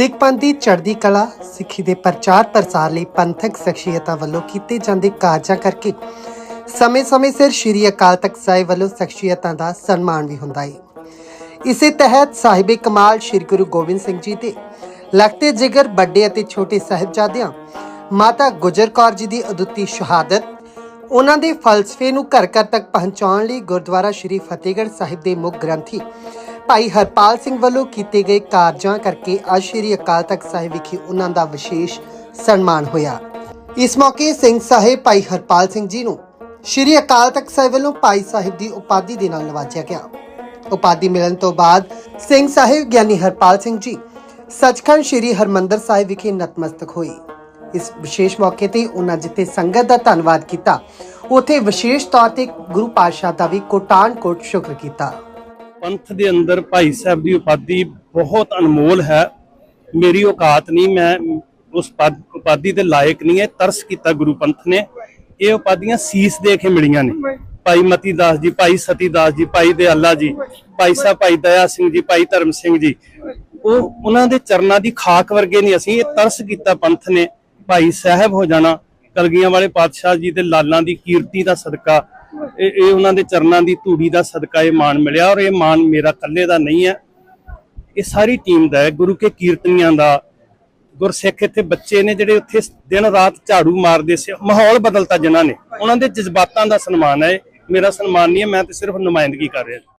ਸਿੱਖ ਪੰਥ ਦੀ ਚੜ੍ਹਦੀ ਕਲਾ, ਸਿੱਖੀ ਦੇ ਪ੍ਰਚਾਰ ਪ੍ਰਸਾਰ ਲਈ ਪੰਥਕ ਸ਼ਖਸੀਅਤਾਂ ਵੱਲੋਂ ਕੀਤੇ ਜਾਂਦੇ ਕਾਰਜਾਂ ਕਰਕੇ ਸਮੇਂ-ਸਮੇਂ ਸਿਰ ਸ਼੍ਰੀ ਅਕਾਲ ਤਖਤ ਸਾਹਿਬ ਵੱਲੋਂ ਸ਼ਖਸੀਅਤਾਂ ਦਾ ਸਨਮਾਨ ਵੀ ਹੁੰਦਾ ਹੈ ਇਸੇ ਤਹਿਤ ਸਾਹਿਬੇ ਕਮਾਲ ਸ੍ਰੀ ਗੁਰੂ ਗੋਬਿੰਦ ਸਿੰਘ ਜੀ ਦੇ ਲਖਤੇ ਜਿਗਰ, ਵੱਡੇ ਅਤੇ ਛੋਟੇ ਸਾਹਿਬਜ਼ਾਦਿਆਂ ਮਾਤਾ ਗੁਜਰ ਕੌਰ ਜੀ ਦੀ ਅਦੁੱਤੀ ਸ਼ਹਾਦਤ, ਉਹਨਾਂ ਦੇ ਫਲਸਫੇ ਨੂੰ ਘਰ ਘਰ ਤੱਕ ਪਹੁੰਚਾਉਣ ਲਈ ਗੁਰਦੁਆਰਾ ਸ਼੍ਰੀ ਫਤਿਹਗੜ੍ਹ ਸਾਹਿਬ ਦੇ ਮੁੱਖ ਗ੍ਰੰਥੀ ਭਾਈ ਹਰਪਾਲ ਸਿੰਘ ਵੱਲੋਂ ਕੀਤੇ ਗਏ ਕਾਰਜਾਂ ਕਰਕੇ ਅੱਜ ਸ਼੍ਰੀ ਅਕਾਲ ਤਖਤ ਸਾਹਿਬ ਵਿਖੇ ਉਹਨਾਂ ਦਾ ਵਿਸ਼ੇਸ਼ ਸਨਮਾਨ ਹੋਇਆ। ਇਸ ਮੌਕੇ ਸਿੰਘ ਸਾਹਿਬ ਭਾਈ ਹਰਪਾਲ ਸਿੰਘ ਜੀ ਨੂੰ ਸ਼੍ਰੀ ਅਕਾਲ ਤਖਤ ਸਾਹਿਬ ਵੱਲੋਂ ਭਾਈ ਸਾਹਿਬ ਦੀ ਉਪਾਧੀ ਦੇ ਨਾਲ ਨਵਾਜਿਆ ਗਿਆ। ਉਪਾਧੀ ਮਿਲਣ ਤੋਂ ਬਾਅਦ ਸਿੰਘ ਸਾਹਿਬ ਗਿਆਨੀ ਹਰਪਾਲ ਸਿੰਘ ਜੀ ਸੱਚਖੰਡ ਸ੍ਰੀ ਹਰਮੰਦਰ ਸਾਹਿਬ ਵਿਖੇ ਨਤਮਸਤਕ ਹੋਏ। ਇਸ ਵਿਸ਼ੇਸ਼ ਮੌਕੇ ਤੇ ਉਹਨਾਂ ਜਿੱਥੇ ਸੰਗਤ ਦਾ ਧੰਨਵਾਦ ਕੀਤਾ, ਉਥੇ ਵਿਸ਼ੇਸ਼ ਤੌਰ ਤੇ ਗੁਰੂ ਪਾਤਸ਼ਾਹ ਦਾ ਵੀ ਕੋਟਾਨ ਕੋਟ ਸ਼ੁਕਰ ਕੀਤਾ। ਪੰਥ ਦੇ ਅੰਦਰ ਭਾਈ ਸਾਹਿਬ ਦੀ ਉਪਾਧੀ ਬਹੁਤ ਅਨਮੋਲ ਹੈ। ਮੇਰੀ ਔਕਾਤ ਨਹੀਂ, ਮੈਂ ਉਸ ਉਪਾਧੀ ਦੇ ਲਾਇਕ ਨਹੀਂ ਹੈ। ਤਰਸ ਕੀਤਾ ਗੁਰੂ ਪੰਥ ਨੇ। ਇਹ ਉਪਾਧੀਆਂ ਸੀਸ ਦੇ ਕੇ ਮਿਲੀਆਂ ਨੇ। ਭਾਈ ਮਤੀ ਦਾਸ ਜੀ, ਭਾਈ ਸਤੀ ਦਾਸ ਜੀ, ਭਾਈ ਦਿਆਲਾ ਜੀ, ਭਾਈ ਸਾਹਿਬ, ਭਾਈ ਦਇਆ ਸਿੰਘ ਜੀ, ਭਾਈ ਧਰਮ ਸਿੰਘ ਜੀ। ਉਹ ਉਹਨਾਂ ਦੇ ਚਰਨਾਂ ਦੀ ਖਾਕ ਵਰਗੇ ਨਹੀਂ ਅਸੀਂ। ਇਹ ਤਰਸ ਕੀਤਾ ਪੰਥ ਨੇ। ਭਾਈ ਸਾਹਿਬ ਹੋ ਜਾਣਾ ਕਲਗੀਆਂ ਵਾਲੇ ਪਾਤਸ਼ਾਹ ਜੀ ਦੇ ਲਾਲਾਂ ਦੀ ਕੀਰਤੀ ਦਾ ਸਦਕਾ ਇਹ ਇਹ ਉਹਨਾਂ ਦੇ ਚਰਨਾਂ ਦੀ ਧੂੜੀ ਦਾ ਸਦਕਾ ਇਹ ਮਾਣ ਮਿਲਿਆ ਔਰ ਇਹ ਮਾਣ ਮੇਰਾ ਇਕੱਲੇ ਦਾ ਨਹੀਂ ਹੈ। ਇਹ ਸਾਰੀ ਟੀਮ ਦਾ ਹੈ, ਗੁਰੂ ਕੇ ਕੀਰਤਨੀਆਂ ਦਾ। ਗੁਰਸਿੱਖ ਇੱਥੇ ਬੱਚੇ ਨੇ ਜਿਹੜੇ ਉੱਥੇ ਦਿਨ ਰਾਤ ਝਾੜੂ ਮਾਰਦੇ ਸੀ, ਮਾਹੌਲ ਬਦਲਤਾ ਜਿਨ੍ਹਾਂ ਨੇ। ਉਹਨਾਂ ਦੇ ਜਜ਼ਬਾਤਾਂ ਦਾ ਸਨਮਾਨ ਹੈ। ਮੇਰਾ ਸਨਮਾਨ ਨਹੀਂ ਹੈ, ਮੈਂ ਤੇ ਸਿਰਫ ਨੁਮਾਇੰਦਗੀ ਕਰ ਰਿਹਾ।